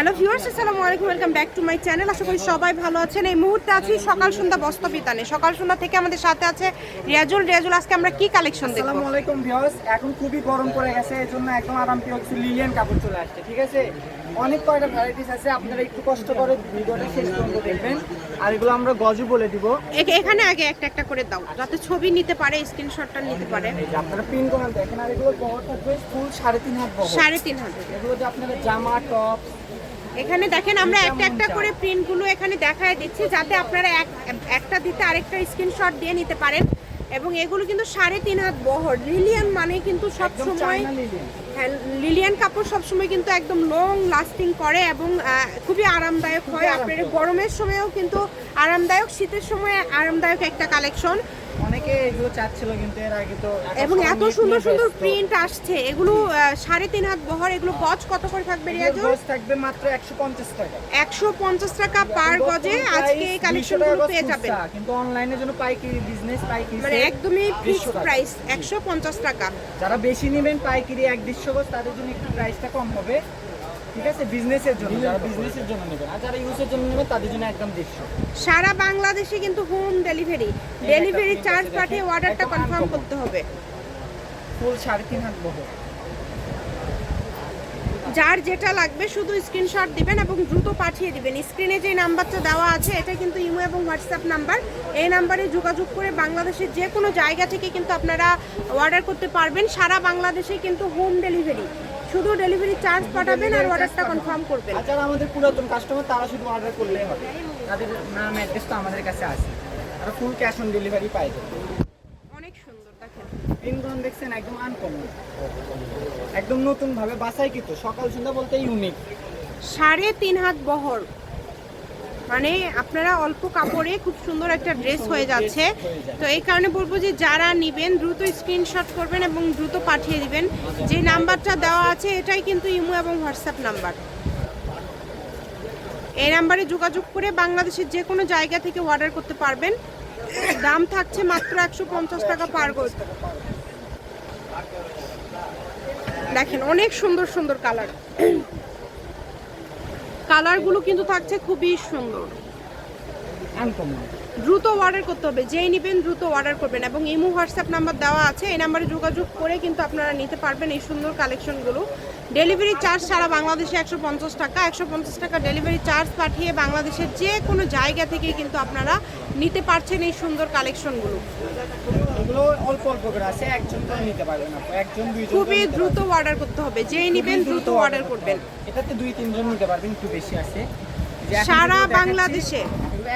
Hello viewers আসসালামু আলাইকুম welcome back to my channel. আশা করি সবাই ভালো আছেন। এই মুহূর্তে আছি সকাল সন্ধ্যা বস্তবিতানে সকাল সন্ধ্যা থেকে আমাদের সাথে আছে রিয়াজুল। রিয়াজুল আজকে আমরা কি কালেকশন দেখব? আসসালামু আলাইকুম ভিউয়ার্স এখন খুবই গরম পড়ে গেছে এর জন্য একদম আরাম প্রিয় কিছু লিলিয়ান কাপড় চলে আসছে ঠিক আছে? অনেক কয়টা ভ্যারাইটিস আছে আপনারা একটু কষ্ট করে ভিডিওটা শেষ পর্যন্ত দেখবেন। আর এগুলো আমরা গজু বলে দিব। এখানে আগে একটা একটা করে দাও যাতে ছবি নিতে পারে স্ক্রিনশটটা নিতে পারে। আপনারা পিন কমান দেখেন আর এগুলো বহর থাকবে ফুল সাড়ে তিন হাত বহর। সাড়ে তিন হাজার এগুলো যে আপনারা জামা টপ এখানে দেখেন আমরা একটা একটা করে প্রিন্টগুলো এখানে দেখায় দিচ্ছি যাতে আপনারা এক একটা দিতে আরেকটা স্ক্রিনশট দিয়ে নিতে পারেন। এবং এগুলো কিন্তু সাড়ে তিন হাত বহর লিলিয়ান মানে কিন্তু সব সময় হ্যাঁ, লিলিয়ান কাপড় সবসময় কিন্তু একদম লং লাস্টিং করে এবং খুবই আরামদায়ক হয়। আপনার গরমের সময়ও কিন্তু আরামদায়ক শীতের সময় আরামদায়ক একটা কালেকশন অনেকে এগুলো চাচ্ছিল কিন্তু এর আগে তো এবং এত সুন্দর সুন্দর প্রিন্ট আসছে। এগুলো সাড়ে তিন হাত বহর এগুলো গজ কত করে থাকবে এগুলোর গজ থাকবে মাত্র একশো পঞ্চাশ টাকা। একশো পঞ্চাশ টাকা পার গজে আজকে এই কালেকশনগুলো পেয়ে যাবেন। কিন্তু অনলাইনের জন্য পাইকারি বিজনেস পাইকারি মানে একদমই ফিক্সড প্রাইস একশো পঞ্চাশ টাকা। যারা বেশি নেবেন পাইকারি এক দেড়শো গজ তাদের জন্য একটু প্রাইসটা কম হবে। ঠিক আছে? বিজনেসের জন্য। যারা বিজনেসের জন্য নেবেন আর যারা ইউজের জন্য নেবেন তাদের জন্য একদম দেড়শো। সারা বাংলাদেশে কিন্তু হোম ডেলিভারি ডেলিভারি চার্জ পাঠিয়ে অর্ডারটা কনফার্ম করতে হবে। ফুল সাড়ে তিন হাত বহর। যার যেটা লাগবে শুধু স্ক্রিনশট দিবেন এবং দ্রুত পাঠিয়ে দিবেন। স্ক্রিনে যে নাম্বারটা দেওয়া আছে এটা কিন্তু ইমো এবং হোয়াটসঅ্যাপ নাম্বার। এই নাম্বারে যোগাযোগ করে বাংলাদেশের যে কোনো জায়গা থেকে কিন্তু আপনারা অর্ডার করতে পারবেন। সারা বাংলাদেশে কিন্তু হোম ডেলিভারি শুধু ডেলিভারি চার্জ পাঠাবেন আর অর্ডারটা কনফার্ম করবেন। যারা আমাদের পুরাতন কাস্টমার তারা শুধু অর্ডার করলেই হবে। তাদের নাম অ্যাড্রেস তো আমাদের কাছে আছে। আর ফুল ক্যাশ অন ডেলিভারি পাই দেখেন দেখছেন একদম আনকমন একদম নতুন ভাবে বাসাই কিন্তু সকাল সন্ধ্যা বলতে ইউনিক সাড়ে তিন হাত বহর। মানে আপনারা অল্প কাপড়ে খুব সুন্দর একটা ড্রেস হয়ে যাচ্ছে। তো এই কারণে বলব যে যারা নিবেন দ্রুত স্ক্রিনশট করবেন এবং দ্রুত পাঠিয়ে দিবেন। যে নাম্বারটা দেওয়া আছে এটাই কিন্তু ইমো এবং হোয়াটসঅ্যাপ নাম্বার। এই নাম্বারে যোগাযোগ করে বাংলাদেশের যে কোনো জায়গা থেকে অর্ডার করতে পারবেন। দাম থাকছে মাত্র একশো পঞ্চাশ টাকা পার গজ দেখেন, অনেক সুন্দর সুন্দর কালার। কালারগুলো কিন্তু থাকছে খুবই সুন্দর। দ্রুত অর্ডার করতে হবে। যেই নেবেন দ্রুত অর্ডার করবেন এবং ইমো হোয়াটসঅ্যাপ নাম্বার দেওয়া আছে। এই নাম্বারে যোগাযোগ করে কিন্তু আপনারা নিতে পারবেন এই সুন্দর কালেকশনগুলো ডেলিভারি চার্জ সারা বাংলাদেশে একশো পঞ্চাশ টাকা। একশো পঞ্চাশ টাকা ডেলিভারি চার্জ পাঠিয়ে বাংলাদেশের যে কোনো জায়গা থেকে কিন্তু আপনারা নিতে পারছেন এই সুন্দর কালেকশনগুলো অল্প অল্প করে আছে। একজন নিতে পারবেন একজন খুবই দ্রুত অর্ডার করতে হবে। যেই নেবেন দ্রুত অর্ডার করবেন। এটাতে দুই তিনজন নিতে পারবেন। একটু বেশি আছে। সারা বাংলাদেশে।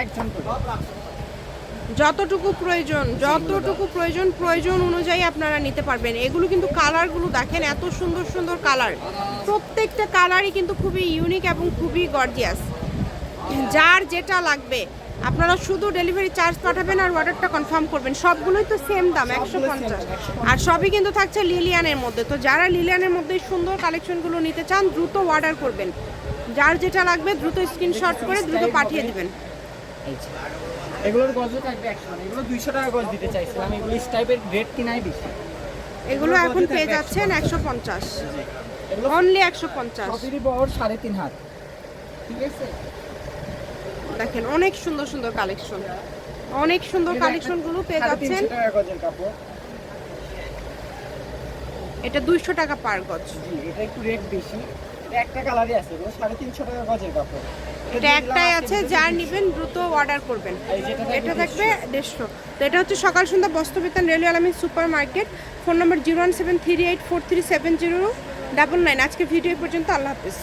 একজন যতটুকু প্রয়োজন যতটুকু প্রয়োজন প্রয়োজন অনুযায়ী আপনারা নিতে পারবেন। এগুলো কিন্তু কালারগুলো দেখেন, এত সুন্দর সুন্দর কালার। প্রত্যেকটা কালারই কিন্তু খুবই ইউনিক এবং খুবই গর্জিয়াস যার যেটা লাগবে, আপনারা শুধু ডেলিভারি চার্জ পাঠাবেন আর অর্ডারটা কনফার্ম করবেন। সবগুলোই তো সেম দাম, একশো পঞ্চাশ। আর সবই কিন্তু থাকছে লিলিয়ানের মধ্যে। তো যারা লিলিয়ানের মধ্যে সুন্দর কালেকশনগুলো নিতে চান, দ্রুত অর্ডার করবেন। যার যেটা লাগবে, দ্রুত স্ক্রিনশট করে দ্রুত পাঠিয়ে দিবেন। এগুলোর গজও থাকবে একশো এগুলো দুইশো টাকা গজ দিতে চাইছিলাম। এগুলো টাইপের রেট কিনাই বেশি। এগুলো এখন পেয়ে যাচ্ছেন একশো পঞ্চাশ। অনলি একশো পঞ্চাশ। সবেরই বহর সাড়ে তিন হাত। ঠিক আছে? দেখেন অনেক সুন্দর সুন্দর কালেকশন অনেক সুন্দর কালেকশনগুলো পেয়ে যাচ্ছেন। এটা দুইশো টাকা পার গজ। এটা একটু রেট বেশি। একটা কালারই আছে সাড়ে তিনশো টাকা গজের কাপড়। এটা একটাই আছে যা নিবেন দ্রুত অর্ডার করবেন। এটা থাকবে দেড়শো। তো এটা হচ্ছে সকাল সন্ধ্যা বস্ত্রবিতান railway Alamin super market phone number zero one seven three eight four three seven zero double nine. আজকে ভিডিও পর্যন্ত আল্লাহ হাফিজ।